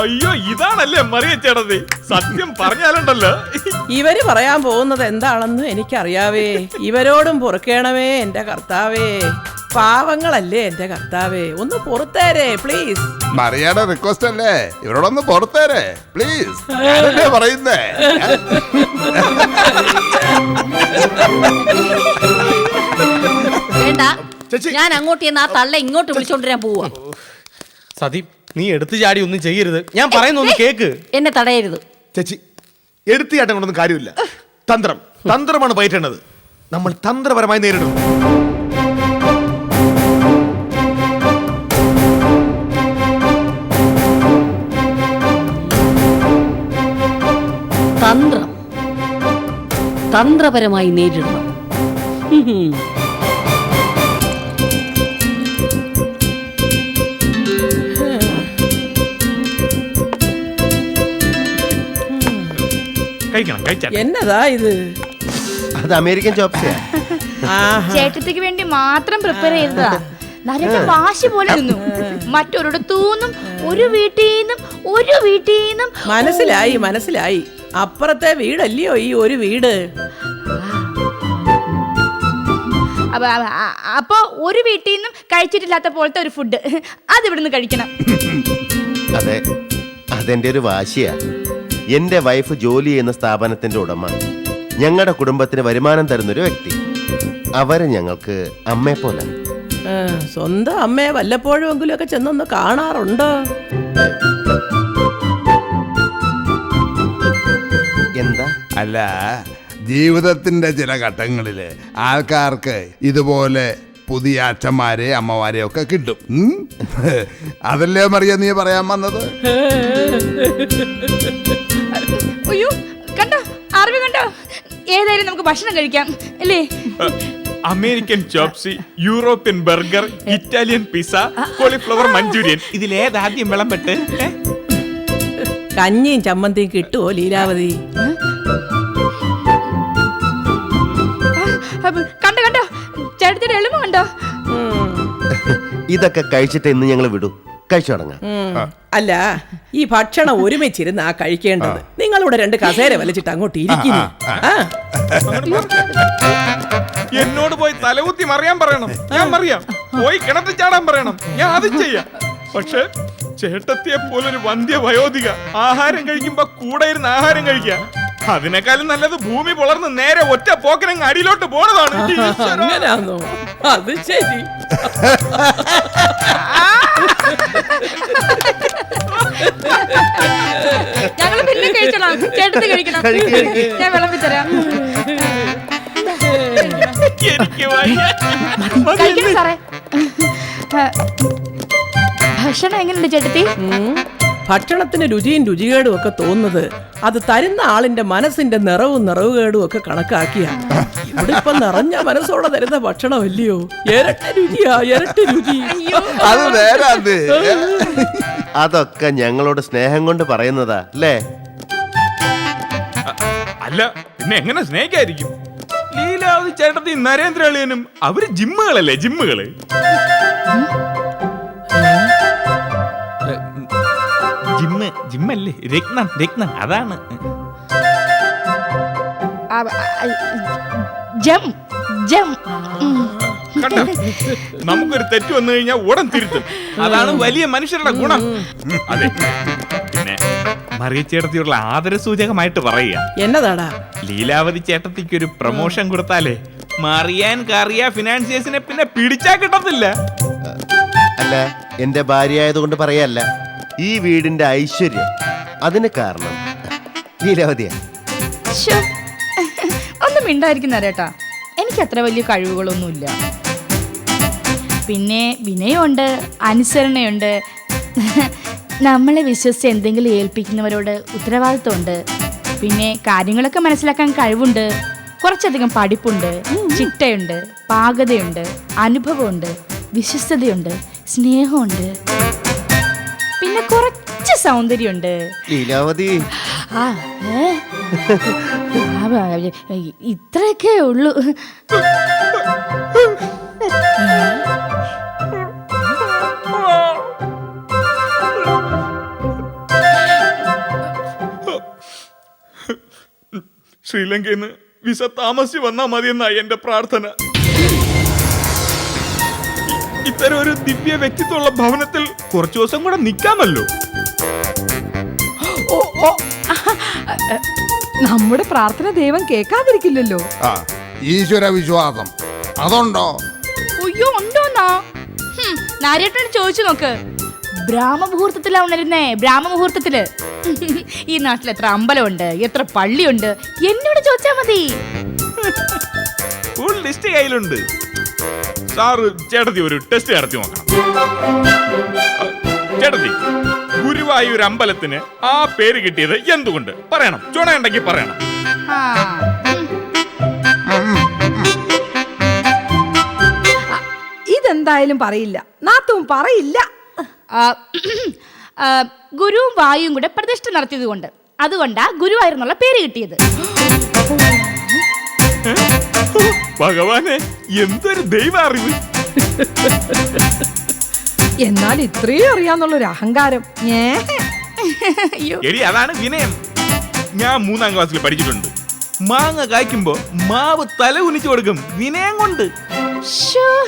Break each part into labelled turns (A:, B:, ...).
A: അയ്യോ ഇതാണല്ലേ മറിയ സത്യം പറഞ്ഞാലുണ്ടല്ലോ.
B: ഇവർ പറയാൻ പോകുന്നത് എന്താണെന്ന് എനിക്കറിയാവേ. ഇവരോടും പൊറുക്കേണമേ എന്റെ കർത്താവേ. പാവങ്ങളല്ലേ എന്റെ കർത്താവേ. ഒന്ന് പുറത്തേരേ പ്ലീസ്
C: മറിയാടെ റിക്വസ്റ്റ് അല്ലേ? ഇവരോടൊന്ന് പുറത്തേരെ പ്ലീസ് ഞാനല്ലേ പറയുന്നേ?
D: വേണ്ട.
C: ചേച്ചി.
D: ഞാൻ അങ്ങോട്ട് ചെന്ന് ആ തള്ള ഇങ്ങോട്ട് വിളിച്ചോണ്ടിരാൻ പോവാ.
E: സതി നീ എടുത്തു ചാടി ഒന്നും ചെയ്യരുത്. ഞാൻ പറയുന്ന ഒന്ന് കേക്ക്.
D: എന്നെ തടയരുത്.
F: ചേച്ചി എടുത്തു ചാട്ടം കൊണ്ടൊന്നും കാര്യമില്ല. തന്ത്രം. തന്ത്രമാണ് പയറ്റേണ്ടത്. നമ്മൾ തന്ത്രപരമായി നേരിടും.
D: തന്ത്രം. തന്ത്രപരമായി നേരിടണം.
A: കഴിക്കണം കഴിച്ചാ
B: എന്നതാ ഇത്?
G: അത് അമേരിക്കൻ ചോപ്സിയാ.
B: ആഹാ.
H: ചേട്ടത്തിക്ക് വേണ്ടി മാത്രം പ്രിപ്പയർ ചെയ്തതാ. നല്ല വാശി പോലെ ഇരുന്നു മറ്റൊരിടത്തൂന്നും ഒരു വീട്ടിൽ നിന്നും ഒരു വീട്ടിൽ നിന്നും
B: മനസ്സിലായി മനസ്സിലായി. അപ്പുറത്തെ വീടല്ലയോ ഈ ഒരു വീട്?
H: അപ്പൊ അ- അ- അപ്പൊ ഒരു വീട്ടിൽ നിന്നും കഴിച്ചിട്ടില്ലാത്ത പോലത്തെ ഒരു ഫുഡ് അത് ഇവിടുന്ന് കഴിക്കണം.
G: അതെ അതെന്റെ ഒരു വാശിയാ. എന്റെ വൈഫ് ജോലി ചെയ്യുന്ന സ്ഥാപനത്തിന്റെ ഉടമ. ഞങ്ങളുടെ കുടുംബത്തിന് വരുമാനം തരുന്നൊരു വ്യക്തി. അവരെ ഞങ്ങൾക്ക് അമ്മയെ പോലെ.
B: ആ, സ്വന്തം അമ്മയെ വല്ലപ്പോഴുമെങ്കിലും ഒക്കെ ചെന്നൊന്ന് കാണാറുണ്ട്.
G: എന്താ?
C: അല്ല ജീവിതത്തിന്റെ ചില ഘട്ടങ്ങളിൽ ആൾക്കാർക്ക് ഇതുപോലെ പുതിയ അച്ഛന്മാരെ അമ്മമാരെ ഒക്കെ കിട്ടും. ഉം? അതല്ലേ മറിയ നീ പറയാൻ വന്നത്?
H: ഏതായാലും നമുക്ക് ഭക്ഷണം കഴിക്കാം അല്ലേ?
A: American chop suey European burger Italian pizza cauliflower Manchurian. ഇതിലേതാദ്യം വിളമ്പെട്ട്?
B: കഞ്ഞിയും ചമ്മന്തിയും കിട്ടുമോ ലീലാവതി?
H: കണ്ടോ കണ്ടോ? ചേട്ടത്തിന്റെ എളിമ കണ്ടോ?
G: ഇതൊക്കെ കഴിച്ചിട്ട് ഇന്ന് ഞങ്ങൾ വിടൂ. കഴിച്ചു തുടങ്ങാം
B: അല്ല ഈ ഭക്ഷണം ഒരുമിച്ചിരുന്നാ ആ. കഴിക്കേണ്ടത് നിങ്ങളിവിടെ രണ്ട് കസേര വലിച്ചിട്ട് അങ്ങോട്ട് ഇരിക്കുന്നു ആ
A: എന്നോട് പോയി തലകുത്തി മറിയാൻ പറയണം. ഞാൻ മറിയാം. പോയി കിണറ്റിൽ ചാടാൻ പറയണം. ഞാൻ അത് ചെയ്യാം. പക്ഷെ ചേട്ടത്തിയെ പോലൊരു വന്ധ്യ വയോധിക ആഹാരം കഴിക്കുമ്പോ കൂടെ ഇരുന്ന് ആഹാരം കഴിക്കുക. അതിനേക്കാളും നല്ലത് ഭൂമി പുളർന്ന് നേരെ ഒറ്റ പോക്കനങ്ങ് അടിയിലോട്ട് പോണതാണ്. ഈശ്വരാ.
B: അങ്ങനാന്നോ അത് ശരി.
H: ഞങ്ങൾ പിന്നെ കഴിക്കണം ചേട്ടത്തി കഴിക്കണം. ഞാൻ വിളമ്പി
A: വയ്യ.
H: കഴിക്കണം സാറേ. ആ, ഭക്ഷണം എങ്ങനെയുണ്ട് ചേട്ടത്തി.
B: ഭക്ഷണത്തിന് രുചിയും രുചികേടും ഒക്കെ തോന്നുന്നത് അത് തരുന്ന ആളിന്റെ മനസ്സിന്റെ നിറവും നിറവുകേടും ഒക്കെ കണക്കാക്കിയാണ്. ഇവിടെ ഇപ്പൊ നിറഞ്ഞ മനസ്സോടെ തരുന്ന ഭക്ഷണമല്ലയോ? ഇരട്ട രുചിയാ ഇരട്ട രുചി.
C: അത്
G: അതൊക്കെ ഞങ്ങളോട് സ്നേഹം കൊണ്ട് പറയുന്നതാ അല്ലേ?
A: അല്ല പിന്നെ എങ്ങനെ സ്നേഹിക്കായിരിക്കും? ലീലാവതി ചേട്ടത്തി നരേന്ദ്ര അളിയനും അവർ ജിമ്മുകളല്ലേ ജിമ്മുകൾ? ജിമ്മല്ലേ? രത്നം രത്നം. അതാണ്.
H: ജം ജം.
A: കണ്ടോ? നമുക്കൊരു തെറ്റ് വന്നു കഴിഞ്ഞാൽ ഉടൻ തിരുത്തും. അതാണ് വലിയ മനുഷ്യരുടെ ഗുണം. അതെ. പിന്നെ മറിയ ചേട്ടത്തിയുള്ള ആദര സൂചകമായിട്ട് പറയുക.
B: എന്നതാടാ?
A: ലീലാവതി ചേട്ടത്തിക്ക് ഒരു പ്രൊമോഷൻ കൊടുത്താലേ മറിയാൻ കറിയ ഫിനാൻസിയേഴ്സിനെ പിന്നെ പിടിച്ചാ കിട്ടത്തില്ല.
G: അല്ല എന്റെ ഭാര്യ ആയതുകൊണ്ട് പറയല്ല. ഈ വീടിന്റെ ഐശ്വര്യം അതിന് കാരണം.
H: ഒന്നും മിണ്ടായിരിക്കുന്ന ചേട്ടാ എനിക്ക് അത്ര വലിയ കഴിവുകളൊന്നുമില്ല. പിന്നെ വിനയമുണ്ട് അനുസരണയുണ്ട്. നമ്മളെ വിശ്വസിച്ച് എന്തെങ്കിലും ഏൽപ്പിക്കുന്നവരോട് ഉത്തരവാദിത്വമുണ്ട്. പിന്നെ കാര്യങ്ങളൊക്കെ മനസ്സിലാക്കാൻ കഴിവുണ്ട്. കുറച്ചധികം പഠിപ്പുണ്ട് ചിട്ടയുണ്ട് പാകതയുണ്ട് അനുഭവമുണ്ട് വിശ്വസ്തതയുണ്ട് സ്നേഹമുണ്ട്. അതിന് കുറച്ച് സൗന്ദര്യമുണ്ട്.
G: ലീലാവതി.
H: ആ ഇത്രയൊക്കെ ഉള്ളൂ.
A: ശ്രീലങ്കയിൽ നിന്ന് വിസ താമസിച്ച് വന്നാൽ മതിയെന്നായി എന്റെ പ്രാർത്ഥന. ഇത്തരം ഒരു ദിവ്യ വ്യക്തിത്വമുള്ള ഭവനത്തിൽ കുറച്ചു ദിവസം കൂടെ നിൽക്കാമല്ലോ
I: ഓ ഓ. നമ്മുടെ പ്രാർത്ഥന ദൈവം കേൾക്കാതിരിക്കില്ലല്ലോ.
C: ആ. ഈശ്വര വിശ്വാസം. അതുണ്ടോ?
H: അയ്യോ ഉണ്ടോന്നാ ഹും, നാരേട്ടനോട് ചോദിച്ചു നോക്ക്. ബ്രാഹ്മമുഹൂർത്തത്തിലാ ഉണരുന്നേ ബ്രാഹ്മമുഹൂർത്തത്തിൽ. ഈ നാട്ടിൽ എത്ര അമ്പലമുണ്ട് എത്ര പള്ളിയുണ്ട് എന്നോട് ചോദിച്ചാ മതി.
A: ഫുൾ ലിസ്റ്റ് കയ്യിലുണ്ട്. സാറ് ചേട്ടത്തി ഒരു ടെസ്റ്റ് നടത്തി നോക്കണം. ചേട്ടത്തി ഗുരുവായൂർ അമ്പലത്തിന് ആ പേര് കിട്ടിയത് എന്തുകൊണ്ട്? പറയണം. ചുണയുണ്ടെങ്കിൽ പറയണം.
I: ഇതെന്തായാലും പറയില്ല. നാത്തും പറയില്ല.
H: ആ, ആ, ഗുരുവും വായുവും കൂടെ പ്രതിഷ്ഠ നടത്തിയത് കൊണ്ട് അതുകൊണ്ടാ ഗുരുവായൂർന്നുള്ള പേര് കിട്ടിയത്.
A: ഭഗവാനെ എന്തൊരു ദൈവ അറിവ്
I: എന്നാൽ ഇത്രയും അറിയാന്നുള്ളൊരു അഹങ്കാരം. ഏ?
H: അയ്യോ.
A: എടി അതാണ് വിനയം. ഞാൻ മൂന്നാം ക്ലാസ്സിൽ പഠിച്ചിട്ടുണ്ട്. മാങ്ങ കായ്ക്കുമ്പോ മാവ് തല ഉനിച്ചു കൊടുക്കും വിനയം കൊണ്ട്.
H: ശ്ശോ.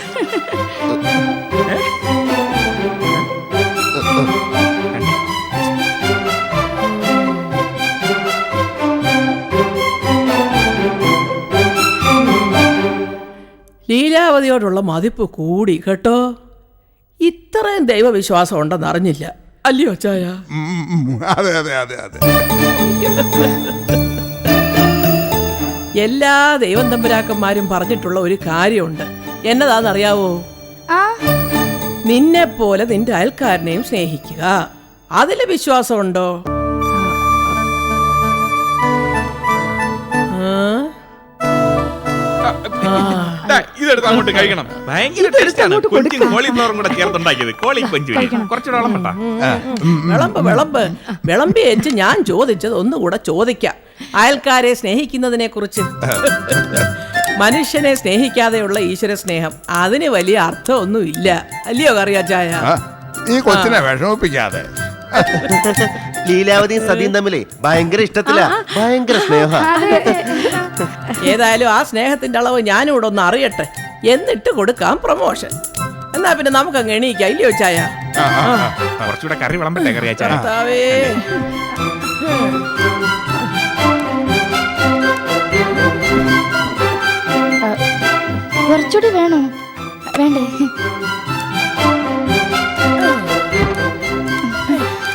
B: ലീലാവതിയോടുള്ള മതിപ്പ് കൂടി കേട്ടോ? ഇത്രയും ദൈവവിശ്വാസം ഉണ്ടെന്ന് അറിഞ്ഞില്ല. അല്ലയോ
C: ഉം. അതെ അതെ അതെ അതെ.
B: എല്ലാ ദൈവം തമ്പുരാക്കന്മാരും പറഞ്ഞിട്ടുള്ള ഒരു കാര്യമുണ്ട്. എന്നതാണെന്നറിയാവോ?
H: ആ.
B: നിന്നെ പോലെ നിന്റെ അയൽക്കാരനെയും സ്നേഹിക്കുക. അതിൽ വിശ്വാസമുണ്ടോ? ആ?
A: ദാ, ഇതെടുത്ത് അങ്ങോട്ട് കഴിക്കണം. ഭയങ്കര ടേസ്റ്റാണ് കൊഞ്ചും കോളിഫ്ലവറും കൂടെ ചേർത്തുണ്ടാക്കിയത്. കോളി കൊഞ്ചു കുറച്ചുകൂടെ വളം വേണ്ട
B: വിളമ്പ് വിളമ്പ്. വിളമ്പി വെച്ച് ഞാൻ ചോദിച്ചത് ഒന്നുകൂടെ ചോദിക്കാം. അയൽക്കാരെ സ്നേഹിക്കുന്നതിനെ കുറിച്ച്. മനുഷ്യനെ സ്നേഹിക്കാതെയുള്ള ഈശ്വര സ്നേഹം. അതിന് വലിയ അർത്ഥമൊന്നും ഇല്ല. അല്ലയോ കറിയാച്ചായ
C: ഈ കൊച്ചിനെ വിഷമിപ്പിക്കാതെ.
G: ലീലാവതിയും സതിയും തമ്മിലേ ഭയങ്കര ഇഷ്ടത്തില. ഭയങ്കര സ്നേഹ.
B: ഏതായാലും ആ സ്നേഹത്തിന്റെ അളവ് ഞാനും ഇവിടെ ഒന്ന് അറിയട്ടെ. എന്നിട്ട് കൊടുക്കാം പ്രൊമോഷൻ. എന്നാ പിന്നെ നമുക്ക് അങ്ങ് എണീക്കാം. ഇല്ലയോ ചായ.
A: കുറച്ചുകൂടെ കറി വിളമ്പട്ടെ കറി
B: കർത്താവേ.
H: കുറച്ചുകൂടി വേണോ? വേണ്ടേ?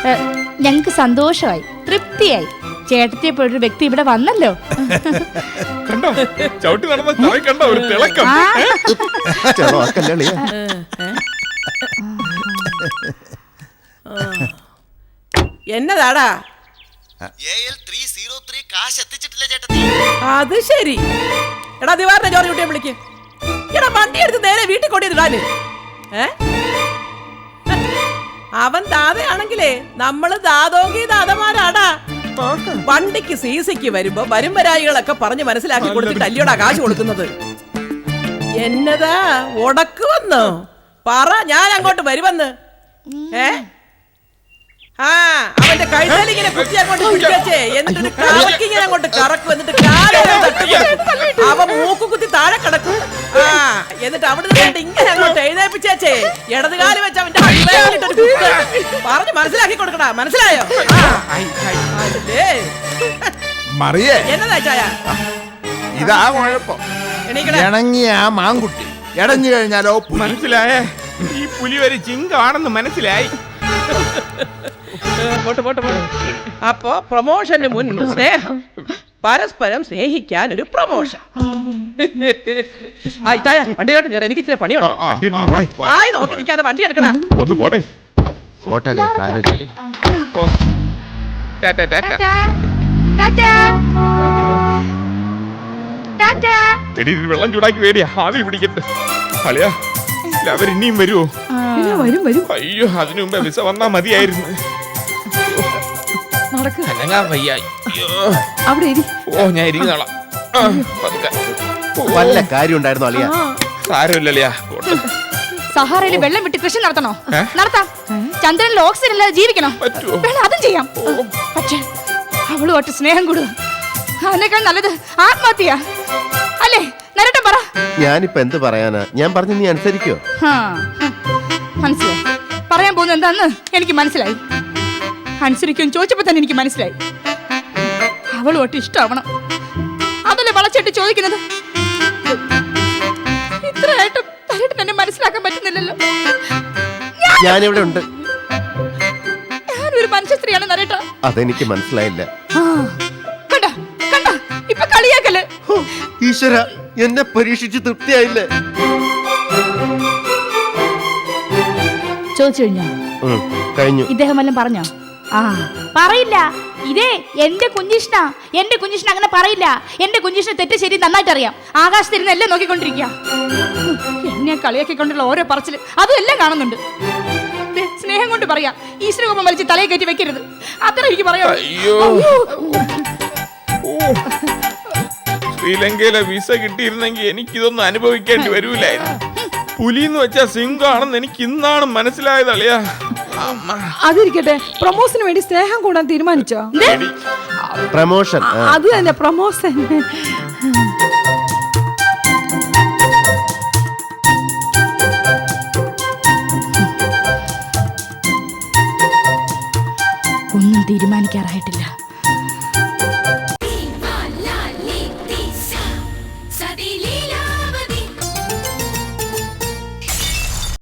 H: ഞങ്ങൾക്ക് ഞങ്ങക്ക് സന്തോഷമായി. തൃപ്തിയായി. ചേട്ടത്തിയെ പോലൊരു വ്യക്തി ഇവിടെ വന്നല്ലോ.
A: കണ്ടോ? ചവിട്ടി നടന്ന ചവി കണ്ടോ? ഒരു തിളക്കം.
H: ആ,
G: ചെറുവാക്കല്ലേ അളിയാ?
B: എന്നതാടാ? അത് ശരി. എടാ ദിവാറിന്റെ ജോറി കുട്ടിയെ വിളിക്ക്. എടാ വണ്ടി എടുത്ത് നേരെ വീട്ടിൽ കൊണ്ടിരുന്നാൽ ഏ? അവൻ ദാതയാണെങ്കിലേ നമ്മൾ ദാതോങ്കി ദാതമാരാടാ. വണ്ടിക്ക് സി സിക്ക് വരുമ്പോ വരുംവരായികളൊക്കെ പറഞ്ഞ് മനസ്സിലാക്കി കൊടുത്തിട്ട് അല്ലയോടാ കാശ് കൊടുക്കുന്നത്. എന്നതാ ഉടക്ക് വന്നോ? പറ ഞാൻ അങ്ങോട്ട് വരുമെന്ന്. ഏ? ആ അവന്റെ കൈതലിങ്ങനെ കുത്തി അങ്ങോട്ട് പിടിച്ചേ എന്നിട്ട് കറക്കി അങ്ങോട്ട് കറക്കും എന്നിട്ട് കാലം ആ എന്നിട്ട് അവിടെ നിന്ന് ഇങ്ങനെ അങ്ങോട്ട് എഴുന്നേപ്പിച്ചേച്ചേ ഇടതുകാലി കാൽ വെച്ച് അവന്റെ അടിവയറിലിട്ടൊരു കുത്ത്. പറഞ്ഞ് മനസ്സിലാക്കി കൊടുക്കടാ. മനസ്സിലായോ? ആ. അല്ലേ?
C: മറിയേ.
B: എന്നതാ ചായ?
C: ഇതാ കുഴപ്പം.
B: എണീക്കണേ.
C: ഇണങ്ങിയ ആ മാങ്കുട്ടി ഇടഞ്ഞു കഴിഞ്ഞാലോ പുലി.
A: മനസ്സിലായേ? ഈ പുലി ഒരു ചിങ്കാണെന്ന് മനസ്സിലായി.
B: പോട്ടെ പോട്ടെ പോട്ടെ. അപ്പോ പ്രൊമോഷന് മുൻപ് സ്നേഹം. പരസ്പരം സ്നേഹിക്കാൻ ഒരു പ്രൊമോഷൻ. ആ ഇത്തായ എനിക്ക് ഇച്ചിരി. ആയി നോക്കി വണ്ടി എടുക്കണ.
A: ഒന്ന് പോട്ടെ. വെള്ളം ചൂടാക്കി വേടിയാ. ആവി പിടിക്കട്ടെ അളിയാ അവരിനിയും ഇനിയും വരുമോ
I: വരും വരും.
A: അയ്യോ അതിനു മുമ്പേ വിസ വന്നാ മതിയായിരുന്നു.
I: നടക്ക്.
A: അനങ്ങാൻ വയ്യ. അയ്യോ.
I: അവിടെ ഇരി.
A: ഓ ഞാൻ ഇരിക്കുന്നോളാം. പതുക്കെ.
G: വല്ല കാര്യം ഉണ്ടായിരുന്നു അളിയ.
H: സഹാറയിൽ വെള്ളം വിട്ട് കൃഷി നടത്തണോ? നടത്താം. ചന്ദ്രനിൽ ഓക്സിജൻ ഇല്ലാതെ ജീവിക്കണോ? വേണം അതും ചെയ്യാം. പക്ഷേ അവളുമായിട്ട് സ്നേഹം കൂടുക അതിനേക്കാൾ നല്ലത് ആത്മഹത്യ. അല്ലേ നരട്ടം പറ.
G: ഞാനിപ്പോ എന്ത് പറയാനാ? ഞാൻ പറഞ്ഞ നീ അനുസരിക്കോ?
H: മനസ്സിലായി. പറയാൻ പോകുന്നത് എന്താന്ന് എനിക്ക് മനസ്സിലായി. അനുസരിക്കും ചോദിച്ചപ്പോ തന്നെ എനിക്ക് മനസ്സിലായി. അവളും ഇഷ്ടമാവണം. അതല്ലേ വളച്ചിട്ട് ചോദിക്കുന്നത്? നരട്ടൻ എന്നെ മനസ്സിലാക്കാൻ പറ്റുന്നില്ലല്ലോ.
G: ഞാനിവിടെ ഉണ്ട്.
H: ഞാനൊരു മനുഷ്യ സ്ത്രീയാണ് നരേട്ടാ
G: അതെനിക്ക് മനസ്സിലായില്ല.
H: കണ്ട കണ്ട ഇപ്പൊ കളിയാക്കൽ.
G: ഹോ, ഈശ്വര എന്നെ പരീക്ഷിച്ച് തൃപ്തിയായില്ലേ?
H: ചോദിച്ചു കഴിഞ്ഞോ?
G: ഉം, കഴിഞ്ഞു.
H: ഇദ്ദേഹം വല്ലതും പറഞ്ഞോ? ആ പറയില്ല. ഇതേ എന്റെ കുഞ്ഞിഷ്ണ എന്റെ കുഞ്ഞിഷ്ണ അങ്ങനെ പറയില്ല. എന്റെ കുഞ്ഞിഷ്ണ തെറ്റ് ശരി നന്നായിട്ട് അറിയാം ആകാശത്തിരുന്ന് എല്ലാം നോക്കിക്കൊണ്ടിരിക്കുക എന്നെ കളിയാക്കിക്കൊണ്ടുള്ള ഓരോ പറച്ചിൽ അതും എല്ലാം കാണുന്നുണ്ട് സ്നേഹം കൊണ്ട് പറയാ ഈശ്വരകോപം വലിച്ച് തലയെ കയറ്റി വെക്കരുത്. അത്ര എനിക്ക് പറയാം.
A: ശ്രീലങ്കയിലെ വിസ കിട്ടിയിരുന്നെങ്കിൽ എനിക്കിതൊന്നും അനുഭവിക്കേണ്ടി വരൂലായിരുന്നു. പുലി എന്ന് വെച്ചാ സിംഗാണെന്ന് എനിക്ക് ഇന്നാണ് മനസ്സിലായത് അളിയാ.
I: അതിരിക്കട്ടെ. പ്രൊമോഷന് വേണ്ടി സ്നേഹം കൂടാൻ തീരുമാനിച്ചോ?
G: പ്രമോഷൻ ആ.
I: അത് തന്നെ പ്രൊമോഷൻ